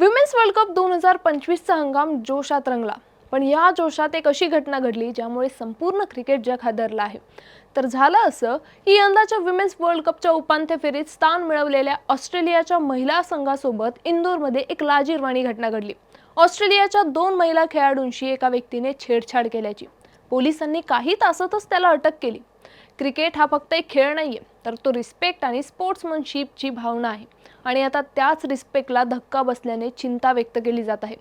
Women's world cup दोन हजार पंचवीसचा हंगाम जोशात रंगला. पण या जोशात एक अशी घटना घडली ज्यामुळे संपूर्ण क्रिकेट जग हादरला आहे. तर झालं असं की यंदाच्या विमेन्स वर्ल्ड कपच्या उपांत्य फेरीत स्थान मिळवलेल्या ऑस्ट्रेलियाच्या महिला संघासोबत इंदोरमध्ये एक लाजीरवाणी घटना घडली. ऑस्ट्रेलियाच्या दोन महिला खेळाडूंशी एका व्यक्तीने छेडछाड केल्याची. पोलिसांनी काही तासातच त्याला अटक केली. क्रिकेट हा फक्त एक खेळ नाहीये तर तो रिस्पेक्ट आणि स्पोर्ट्समनशिपची भावना आहे. आणि आता त्याच रिस्पेक्टला धक्का बसल्याने चिंता व्यक्त केली जात आहे.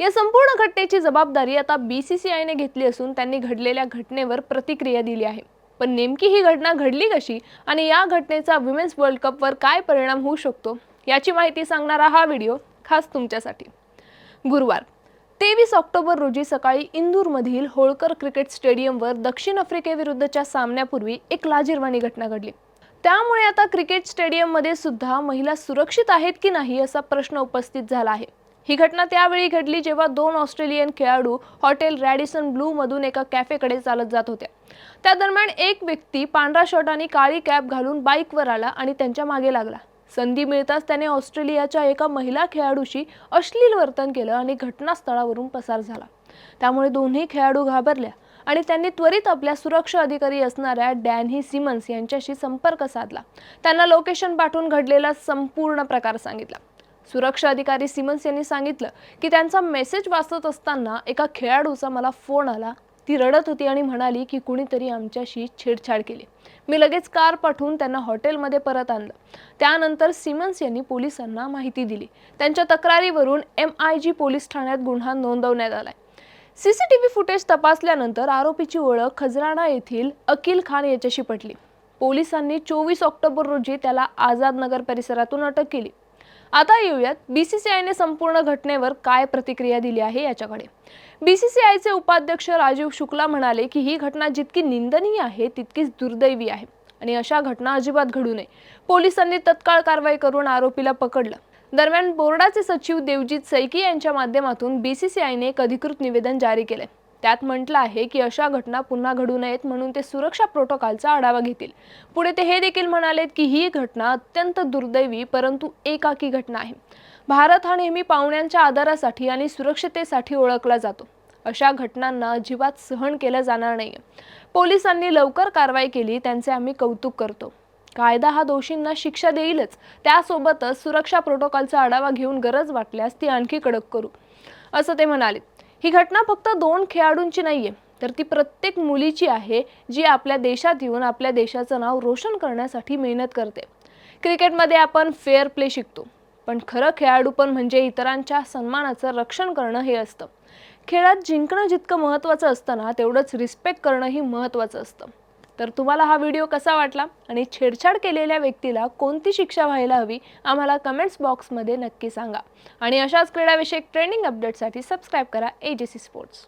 या संपूर्ण घटनेची जबाबदारी आता बी सी सी आयने घेतली असून त्यांनी घडलेल्या घटनेवर प्रतिक्रिया दिली आहे. पण नेमकी ही घटना घडली कशी आणि या घटनेचा विमेन्स वर्ल्ड कपवर काय परिणाम होऊ शकतो याची माहिती सांगणारा हा व्हिडिओ खास तुमच्यासाठी. गुरुवार तेवीस ऑक्टोबर रोजी सकाळी इंदूरमधील होळकर क्रिकेट स्टेडियमवर दक्षिण आफ्रिकेविरुद्धच्या सामन्यापूर्वी एक लाजीरवाणी घटना घडली. त्यामुळे आता क्रिकेट स्टेडियममध्ये सुद्धा महिला सुरक्षित आहेत की नाही असा प्रश्न उपस्थित झाला आहे. ही घटना त्यावेळी घडली जेव्हा दोन ऑस्ट्रेलियन खेळाडू हॉटेल रॅडिसन ब्लू मधून एका कॅफेकडे चालत जात होत्या त्या दरम्यान एक व्यक्ती पांढरा शर्ट आणि काळी कॅप घालून बाईकवर आला आणि त्यांच्या मागे लागला. संधी मिळताच त्याने ऑस्ट्रेलियाच्या एका महिला खेळाडूशी अश्लील वर्तन केलं आणि घटनास्थळावरून पसार झाला. त्यामुळे दोन्ही खेळाडू घाबरल्या. आणि त्यांनी त्वरित आपल्या सुरक्षा अधिकारी असणाऱ्या डॅनही सिमन्स यांच्याशी संपर्क साधला. त्यांना लोकेशन पाठवून घडलेला संपूर्ण प्रकार सांगितला. सुरक्षा अधिकारी सिमन्स यांनी सांगितलं की त्यांचा मेसेज वाचत असताना एका खेळाडूचा मला फोन आला. ती रडत होती आणि म्हणाली की कुणीतरी आमच्याशी छेडछाड केली. मी लगेच कार पाठवून त्यांना हॉटेलमध्ये परत आणलं. त्यानंतर सिमन्स यांनी पोलिसांना माहिती दिली. त्यांच्या तक्रारीवरून एम आय जी पोलीस ठाण्यात गुन्हा नोंदवण्यात आलाय. सीसीटीव्ही फुटेज तपासल्यानंतर आरोपीची ओळख खजराणा येथील अकिल खान याच्याशी पटली. पोलिसांनी चोवीस ऑक्टोबर रोजी त्याला आझाद नगर परिसरातून अटक केली. आता येऊयात बीसीसीआयने संपूर्ण घटनेवर काय प्रतिक्रिया दिली आहे याच्याकडे. बीसीसीआयचे उपाध्यक्ष राजीव शुक्ला म्हणाले की ही घटना जितकी निंदनीय आहे तितकीच दुर्दैवी आहे आणि अशा घटना अजिबात घडू नये. पोलिसांनी तत्काळ कारवाई करून आरोपीला पकडलं. दरम्यान बोर्डाचे सचिव देवजीत सैकी यांच्या माध्यमातून बीसीसीआयने एक अधिकृत निवेदन जारी केले. त्यात म्हटलं आहे की अशा घटना पुन्हा घडू नयेत म्हणून ते सुरक्षा प्रोटोकॉलचा आढावा घेतील. पुढे ते हे देखील म्हणालेत की ही घटना अत्यंत दुर्दैवी परंतु एकाकी घटना आहे. भारत हा नेहमी पाहुण्यांच्या आधारासाठी आणि सुरक्षतेसाठी ओळखला जातो. अशा घटनांना अजिबात सहन केलं जाणार नाही पोलिसांनी लवकर कारवाई केली त्यांचे आम्ही कौतुक करतो. कायदा हा दोषींना शिक्षा देईलच. त्यासोबतच सुरक्षा प्रोटोकॉलचा आढावा घेऊन गरज वाटल्यास ती आणखी कडक करू. असं ते म्हणाले. ही घटना फक्त दोन खेळाडूंची नाहीये तर ती प्रत्येक मुलीची आहे जी आपल्या देशात येऊन आपल्या देशाचं नाव रोशन करण्यासाठी मेहनत करते. क्रिकेटमध्ये आपण फेअर प्ले शिकतो पण खरं खेळाडू पण म्हणजे इतरांच्या सन्मानाचं रक्षण करणं हे असतं. खेळात जिंकणं जितकं महत्त्वाचं असतं ना तेवढंच रिस्पेक्ट करणंही महत्त्वाचं असतं. तर तुम्हाला हा व्हिडिओ कसा वाटला? आणि छेडछाड केलेल्या व्यक्तीला कोणती शिक्षा व्हायला हवी? आम्हाला कमेंट्स बॉक्समध्ये नक्की सांगा. आणि अशाच क्रीडाविषयक ट्रेनिंग अपडेटसाठी सबस्क्राईब करा ए जी सी स्पोर्ट्स